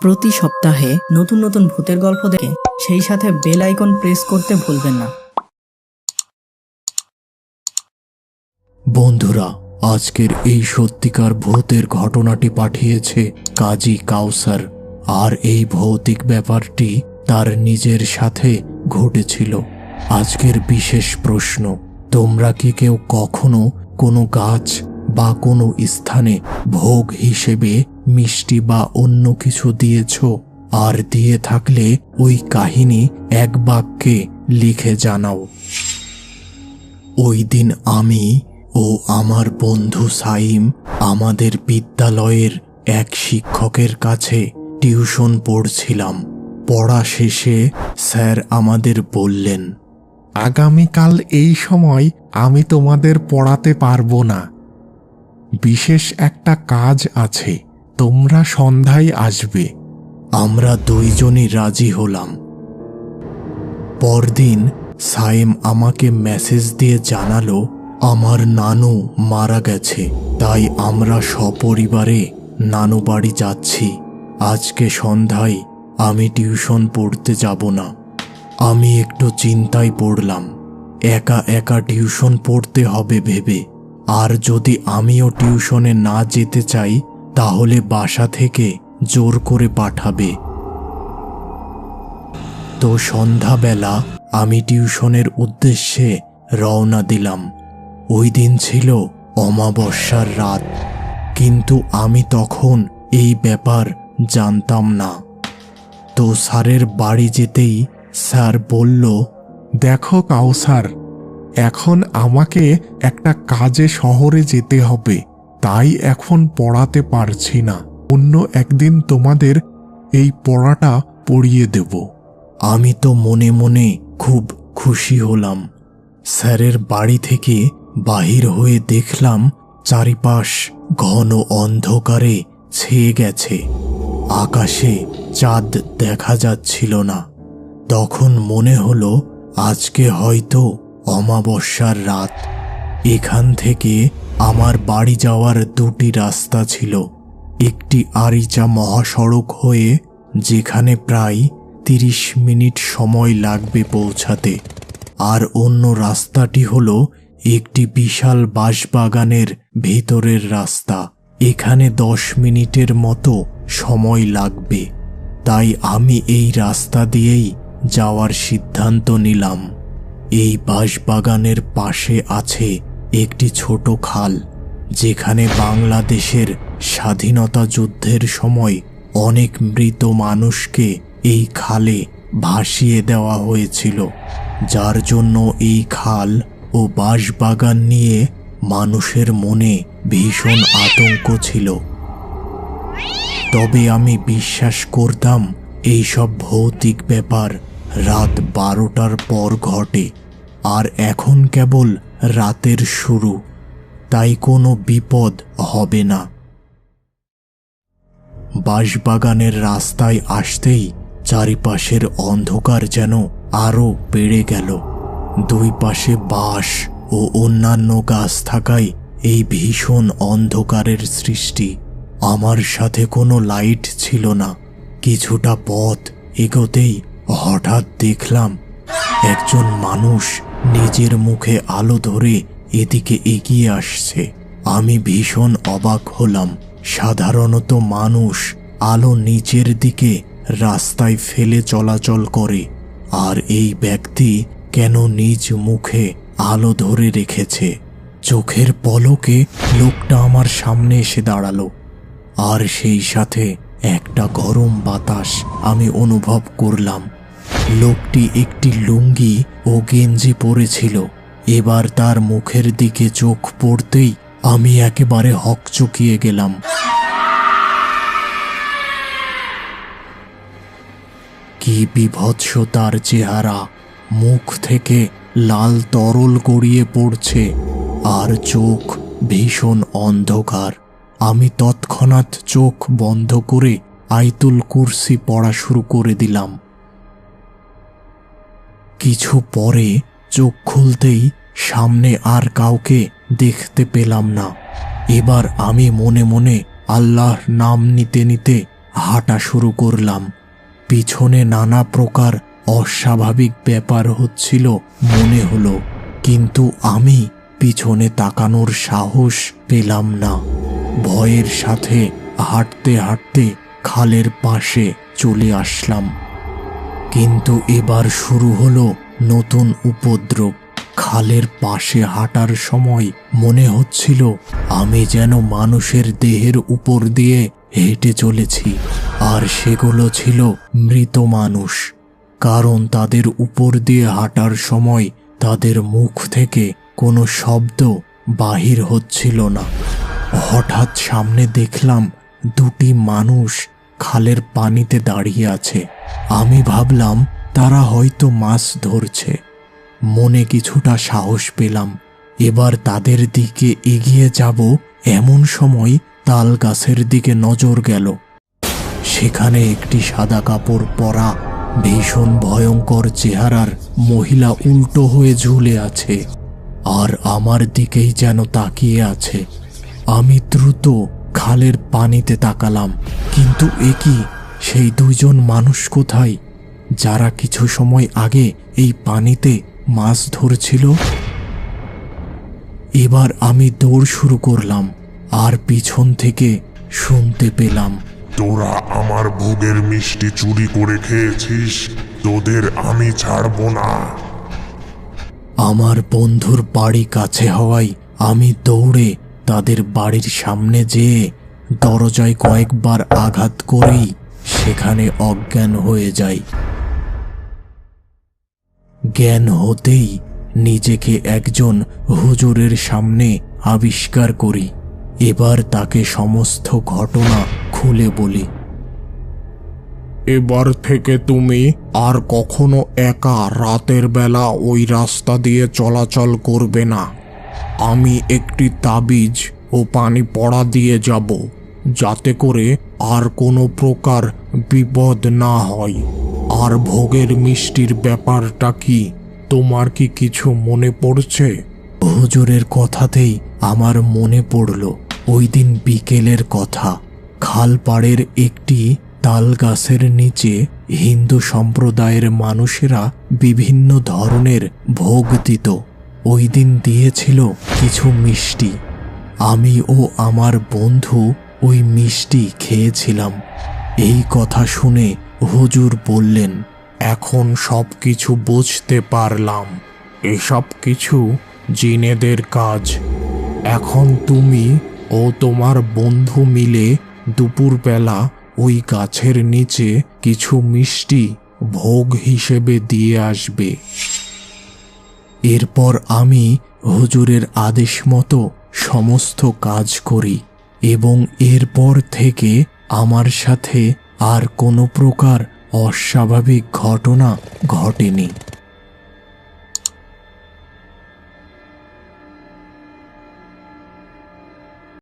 প্রতি সপ্তাহে নতুন নতুন ভূতের গল্প দেখে সেই সাথে বেল আইকন প্রেস করতে ভুলবেন না। বন্ধুরা, আজকের এই সত্যিকার ভূতের ঘটনাটি পাঠিয়েছে কাজী কাউসার। আর এই ভৌতিক ব্যাপারটি তার নিজের সাথে ঘটেছিল। আজকের বিশেষ প্রশ্ন, তোমরা কি কেউ কখনো কোনো গাছ বা কোনো স্থানে ভোগ হিসেবে মিষ্টি বা অন্য কিছু দিয়েছ, আর দিয়ে থাকলে ওই কাহিনী এক বাক্যে লিখে জানাও। ওই দিন আমি ও আমার বন্ধু সাইম আমাদের বিদ্যালয়ের এক শিক্ষকের কাছে টিউশন পড়ছিলাম। পড়া শেষে স্যার আমাদের বললেন, আগামীকাল এই সময় আমি তোমাদের পড়াতে পারব না। বিশেষ একটা কাজ আছে। তোমরা সন্ধ্যায় আসবে। আমরা দুইজনই রাজি হলাম। পরদিন সাইম আমাকে মেসেজ দিয়ে জানালো, আমার নানু মারা গেছে, তাই আমরা সপরিবারে নানু বাড়ি যাচ্ছি। আজকে সন্ধ্যায় আমি টিউশন পড়তে যাব না। আমি একটু চিন্তায় পড়লাম। একা একা টিউশন পড়তে হবে ভেবে। আর যদি আমিও টিউশনে না যেতে চাই তাহলে বাসা থেকে জোর করে পাঠাবে। তো সন্ধ্যাবেলা আমি টিউশনের উদ্দেশ্যে রওনা দিলাম। ওই দিন ছিল অমাবস্যার রাত, কিন্তু আমি তখন এই ব্যাপার জানতাম না। তো স্যারের বাড়ি যেতেই স্যার বলল, দেখো কাউসার, এখন আমাকে একটা কাজে শহরে যেতে হবে। তাই এখন পড়াতে পারছি না। অন্য একদিন তোমাদের এই পড়াটা পড়িয়ে দেব। আমি তো মনে মনে খুব খুশি হলাম। স্যারের বাড়ি থেকে বাহির হয়ে দেখলাম চারিপাশ ঘন অন্ধকারে ছেয়ে গেছে। আকাশে চাঁদ দেখা যাচ্ছিল না। তখন মনে হলো আজকে হয়তো অমাবস্যার রাত। এখান থেকে আমার বাড়ি যাওয়ার দুটি রাস্তা ছিল। একটি আরিচা মহাসড়ক হয়ে, যেখানে প্রায় তিরিশ মিনিট সময় লাগবে পৌঁছাতে, আর অন্য রাস্তাটি হলো একটি বিশাল বাঁশবাগানের ভিতরের রাস্তা। এখানে দশ মিনিটের মতো সময় লাগবে। তাই আমি এই রাস্তা দিয়েই যাওয়ার সিদ্ধান্ত নিলাম। এই বাঁশবাগানের পাশে আছে একটি ছোট খাল, যেখানে বাংলাদেশের স্বাধীনতা যুদ্ধের সময় অনেক মৃত মানুষকে এই খালে ভাসিয়ে দেওয়া হয়েছিল, যার জন্য এই খাল ও বাঁশবাগান নিয়ে মানুষের মনে ভীষণ আতঙ্ক ছিল। তবে আমি বিশ্বাস করতাম, এইসব ভৌতিক ব্যাপার রাত বারোটার পর ঘটে, আর এখন কেবল রাতের শুরু। তাই কোনো বিপদ হবে না। বাঁশবাগানের রাস্তায় আসতেই চারিপাশের অন্ধকার যেন আরও বেড়ে গেল। দুই পাশে বাঁশ ও অন্যান্য গাছ থাকায় এই ভীষণ অন্ধকারের সৃষ্টি। আমার সাথে কোনো লাইট ছিল না। কিছুটা পথ এগোতেই হঠাৎ দেখলাম একজন মানুষ নিজের মুখে আলো ধরে এদিকে এগিয়ে আসছে। আমি ভীষণ অবাক হলাম। সাধারণত মানুষ আলো নিচের দিকে রাস্তায় ফেলে চলাচল করে, আর এই ব্যক্তি কেন নিজ মুখে আলো ধরে রেখেছে? চোখের পলকে লোকটা আমার সামনে এসে দাঁড়াল, আর সেই সাথে একটা গরম বাতাস আমি অনুভব করলাম। লোকটি একটি লুঙ্গি ও গেঞ্জি পরেছিল। এবার তার মুখের দিকে চোখ পড়তেই আমি একেবারে হক হকচকিয়ে গেলাম। কি বিভৎস তার চেহারা। মুখ থেকে লাল তরল গড়িয়ে পড়ছে আর চোখ ভীষণ অন্ধকার। আমি তৎক্ষণাৎ চোখ বন্ধ করে আইতুল কুরসি পড়া শুরু করে দিলাম। কিছু পরে চোখ খুলতেই সামনে আর কাউকে দেখতে পেলাম না। এবার আমি মনে মনে আল্লাহর নাম নিতে নিতে হাঁটা শুরু করলাম। পিছনে নানা প্রকার অস্বাভাবিক ব্যাপার হচ্ছিল মনে হলো, কিন্তু আমি পিছনে তাকানোর সাহস পেলাম না। ভয়ের সাথে হাঁটতে হাঁটতে খালের পাশে চলে আসলাম। কিন্তু এবার শুরু হলো নতুন উপদ্রব। খালের পাশে হাঁটার সময় মনে হচ্ছিল, আমি যেন মানুষের দেহের উপর দিয়ে হেঁটে চলেছি, আর সেগুলো ছিল মৃত মানুষ। কারণ তাদের উপর দিয়ে হাঁটার সময় তাদের মুখ থেকে কোনো শব্দ বাহির হচ্ছিল না। হঠাৎ সামনে দেখলাম দুটি মানুষ খালের পানিতে দাঁড়িয়ে আছে। আমি ভাবলাম, তারা হয়তো মাছ ধরছে। মনে কিছুটা সাহস পেলাম। এবার তাদের দিকে এগিয়ে যাব, এমন সময় তাল গাছের দিকে নজর গেল। সেখানে একটি সাদা কাপড় পরা, ভীষণ ভয়ঙ্কর চেহারার মহিলা উল্টো হয়ে ঝুলে আছে। আর আমার দিকেই যেন তাকিয়ে আছে। আমি দ্রুত খালের পানিতে তাকালাম। কিন্তু এ কি? সেই দুইজন মানুষ কোথায়? যারা কিছু সময় আগে এই পানিতে মাছ ধরছিল? এবার আমি দৌড় শুরু করলাম আর পিছন থেকে শুনতে পেলাম। তোরা আমার ভোগের মিষ্টি চুরি করে খেয়েছিস তোদের আমি ছাড়বো না। আমার বন্ধুর বাড়ি কাছে হওয়ায় আমি দৌড়ে তাদের বাড়ির সামনে যেয়ে দরজায় কয়েকবার আঘাত করেই সেখানে অজ্ঞান হয়ে যায়। জ্ঞান হতেই নিজেকে একজন হুজুরের সামনে আবিষ্কার করি। এবার তাকে সমস্ত ঘটনা খুলে বলি। এবার থেকে তুমি আর কখনো একা রাতের বেলা ওই রাস্তা দিয়ে চলাচল করবে না। আমি একটি তাবিজ ও পানি পড়া দিয়ে যাব, যাতে করে আর কোনো প্রকার বিপদ না হয়। আর ভোগের মিষ্টির ব্যাপারটা কি, তোমার কি কিছু মনে পড়ছে? হুজুরের কথাতেই আমার মনে পড়ল, ওই দিন বিকেলের কথা। খালপাড়ের একটি তাল গাছের নিচে হিন্দু সম্প্রদায়ের মানুষেরা বিভিন্ন ধরনের ভোগ দিত। ওই দিন দিয়েছিল কিছু মিষ্টি। আমি ও আমার বন্ধু ওই মিষ্টি খেয়েছিলাম। এই কথা শুনে হুজুর বললেন, এখন সব কিছু বুঝতে পারলাম। এসব কিছু জিনেদের কাজ। এখন তুমি ও তোমার বন্ধু মিলে দুপুরবেলা ওই গাছের নিচে কিছু মিষ্টি ভোগ হিসেবে দিয়ে আসবে। এরপর আমি হুজুরের আদেশ মতো সমস্ত কাজ করি এবং এরপর থেকে আমার সাথে আর কোনো প্রকার অস্বাভাবিক ঘটনা ঘটেনি।